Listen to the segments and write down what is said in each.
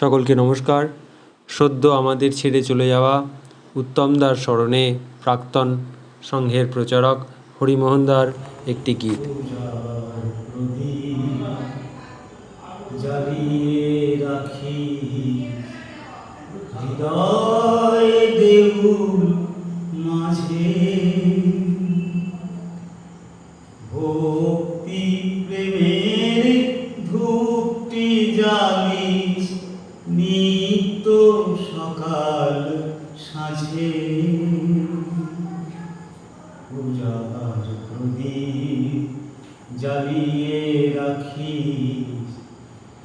সকলকে নমস্কার। সদ্য আমাদের ছেড়ে চলে যাওয়া উত্তমদার স্মরণে প্রাক্তন সংঘের প্রচারক হরিমোহনদার একটি গীত। ভক্তি প্রেমের ধূপটি জ্বালিস জ্বালিয়ে রাখি।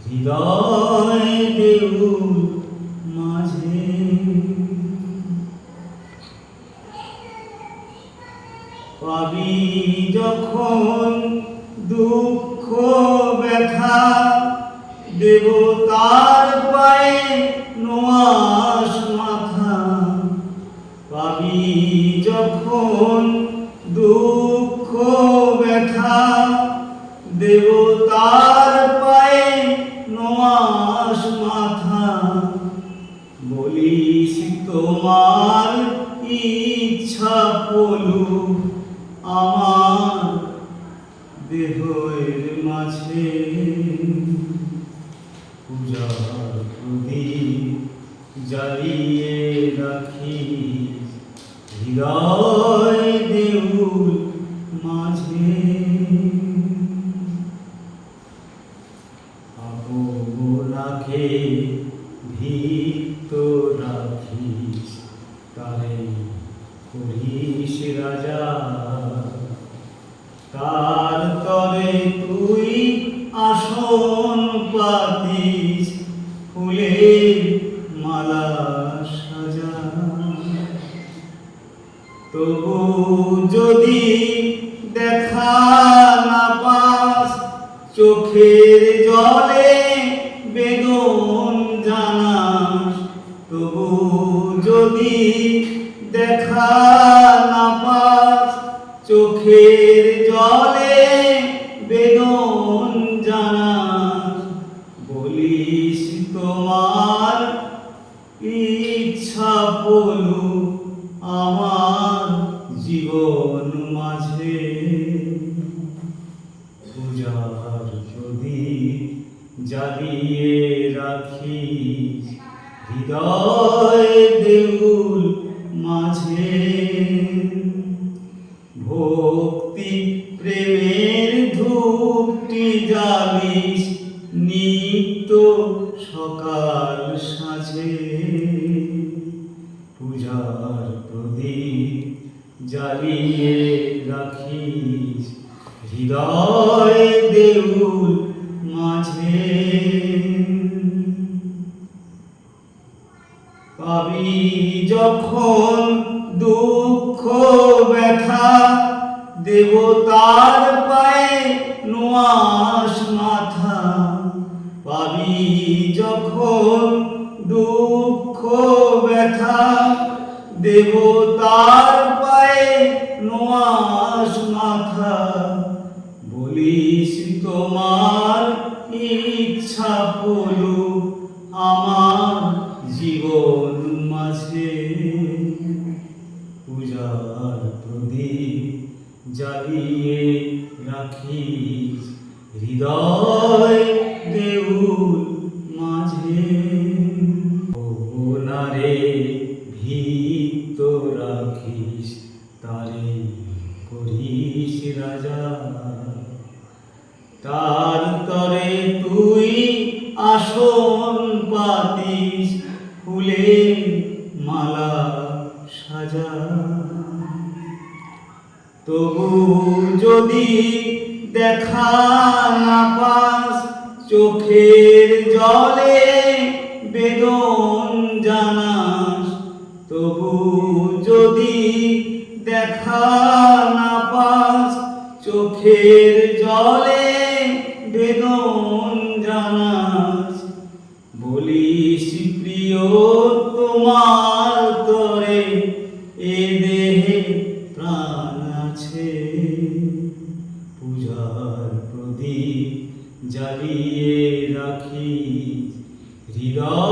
হৃদয় দেউল মাঝে। পাবি যখন দুঃখ, ব্যথা, দেবতার পায়ে নোয়াস মাথা। পাবি যখন দুঃখ ব্যথা দেবতার পায়ে নোয়াস মাথা। বলিস তোমার ইচ্ছা পলু আমার দেহের মাঝে। পূজার প্রদীপ জ্বালিয়ে রাখি হৃদয় দেউল মাঝে। ভিত রাখিস তারে করিস রাজা। তার তরে তুই আসন পাতিস, ফুলের মালা সাজা। তবু যদি দেখা না পাস, চোখের জলে বলু, আমার জীবন মাঝে। পূজার যদি জ্বালিয়ে রাখি, হৃদয় দেউল মাঝে। ভক্তি প্রেমের ধূপটি জ্বালিস নিত্য সকাল সাজে জ্বালিয়ে রাখিস। হৃদয় দেউল মাঝে। পাবি যখন দুঃখ ব্যথা, দেবতার পায়ে নোয়াস মাথা। পাবি যখন দুঃখ ব্যথা, দেবতার নোয়াস মাথা বলিস তোমার ইচ্ছা বলু আমার জীবন মাঝে। পূজার প্রদীপ জ্বালিয়ে রাখিস হৃদয় দেউল তার তরে তুই আসন পাতিস ফুলে মালা সাজা। তবু যদি দেখা না পাস, চোখের জলে বেদন জানাস। তবু যদি দেখা না পাস, চোখের জলে বেদন জানাস। বলিস, প্রিয়, তোমার তরে এ দেহে প্রাণ আছে। পূজার প্রদীপ জ্বালিয়ে রাখি হৃদয়